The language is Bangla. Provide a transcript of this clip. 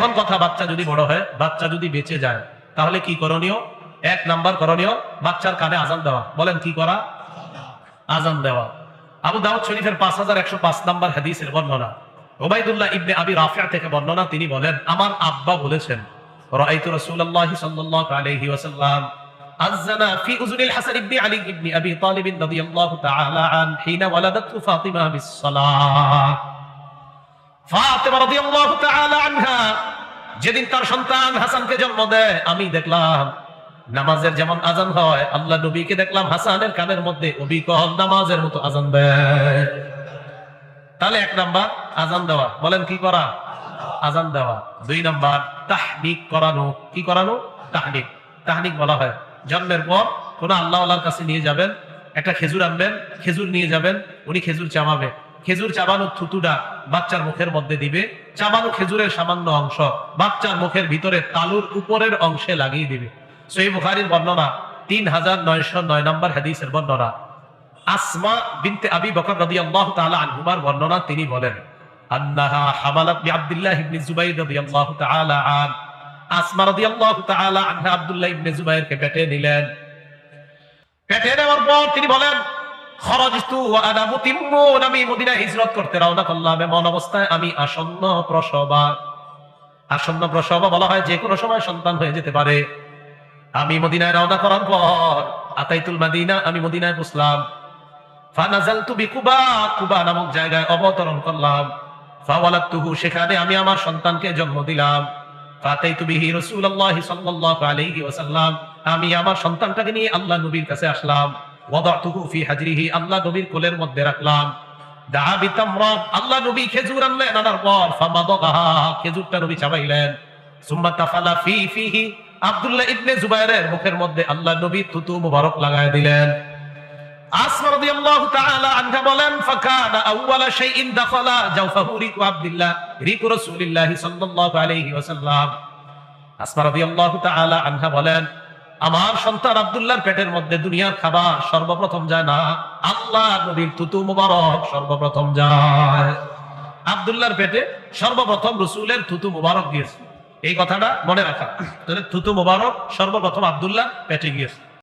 এখন কথা বাচ্চা যদি বড় হয়, বাচ্চা যদি বেঁচে যায়, তাহলে কি করণীয়? এক নাম্বার করণীয়, বাচ্চার কানে আজান দেওয়া। বলেন, কি করা? আজান দেওয়া। আবু দাউদ শরীফের পাঁচ হাজার একশো পাঁচ নাম্বার হাদিসের বর্ণনা। ওবায়দুল্লাহ ইবনে আবি রাফিয়া থেকে বর্ণনা, তিনি বলেন, আমার আব্বা বলেছেন, রাআইতু রাসূলুল্লাহি সাল্লাল্লাহু আলাইহি ওয়াসাল্লাম আযানা ফি উযুনিল হাসান ইবনে আলী ইবনে আবি তালিব রাদিয়াল্লাহু তাআলা আন হিনা ওয়ালাদাতু ফাতিমা বিস-সালাহ ফাতিমা রাদিয়াল্লাহু তাআলা আনহা যেদিন তার সন্তান হাসানকে জন্ম দেয়, আমি দেখলাম নামাজের যেমন আজান হয়, আল্লাহ নবীকে দেখলাম হাসানের কানের মধ্যে অবিকল নামাজের মতো আজান দেয়। তাহলে এক নাম্বার, আজান দেওয়া। বলেন, কি করা? আজান দেওয়া। দুই নাম্বার, তাহনিক করানো। কি করানো? তাহনিক। তাহনিক বলা হয়। জন্মের পর কোন আল্লাহ কাছে নিয়ে যাবেন, একটা খেজুর আনবেন, খেজুর নিয়ে যাবেন, উনি খেজুর চাবাবে খেজুর চাবানো থুতুটা বাচ্চার মুখের মধ্যে দিবে। চাবানো খেজুরের সামান্য অংশ বাচ্চার মুখের ভিতরে তালুর উপরের অংশে লাগিয়ে দিবে। সই বুখারির বর্ণনা তিন হাজার নয়শো নয় নম্বর হাদিসের বর্ণনা। আসমা বিনতে আবি বকর রাদিয়াল্লাহু তাআলা আনহুমার বর্ণনা তিনি বলেন, আন্নাহা হামালাত বিআব্দুল্লাহ ইবনে জুবাইর আন। আসমা রাদিয়াল্লাহু আব্দুল্লাহ ইবনে জুবাইরকে পেটে নিলেন। পেটে নেওয়ার পর তিনি বলেন খরজতু ওয়া আনা মুতিম্মুন আমি মদিনায় হিজরত করতে রওনা করলাম। এমন অবস্থায় আমি আসন্ন প্রসবা। আসন্ন প্রসবা বলা হয় যে কোনো সময় সন্তান হয়ে যেতে পারে। আমি মদিনায় রওনা করার পর আতাইতুল মাদিনা আমি মদিনায় বসলাম। ফানাজালতু বিকুবা, কুবা নামক জায়গায় অবতরণ করলাম। ফাওয়ালাতুহু সেখানে আমি আমার সন্তানকে জন্ম দিলাম। ফাতাইতু বিহি রাসূলুল্লাহ সাল্লাল্লাহু আলাইহি ওয়াসাল্লাম, আমি আমার সন্তানটাকে নিয়ে আল্লাহ নবীর কাছে আসলাম। ওয়াদাতুহু ফি হাজরিহি, আল্লাহ নবীর কোলের মধ্যে রাখলাম। দাহা বিতামরা, আল্লাহ নবী খেজুর আনলেন, আনার পর খেজুরটা নবী চাবাইলেন। সুম্মা ইবনে জুবাইরের মুখের মধ্যে আল্লাহ নবী থুতু মুবারক লাগায় দিলেন। আসমা রাদিয়াল্লাহু বলেন আমার সন্তান আবদুল্লাহর পেটের মধ্যে দুনিয়ার খাবার সর্বপ্রথম যায় না। আল্লাহ নবীর তুতু মুবারক সর্বপ্রথম যায়। আবদুল্লাহর পেটে সর্বপ্রথম রসুলের থুতু মুবারক গিয়েছে। এই কথাটা মনে রাখা। তাহলে থুতু মুবারক সর্বপ্রথম আবদুল্লাহ পেটে গিয়েছে।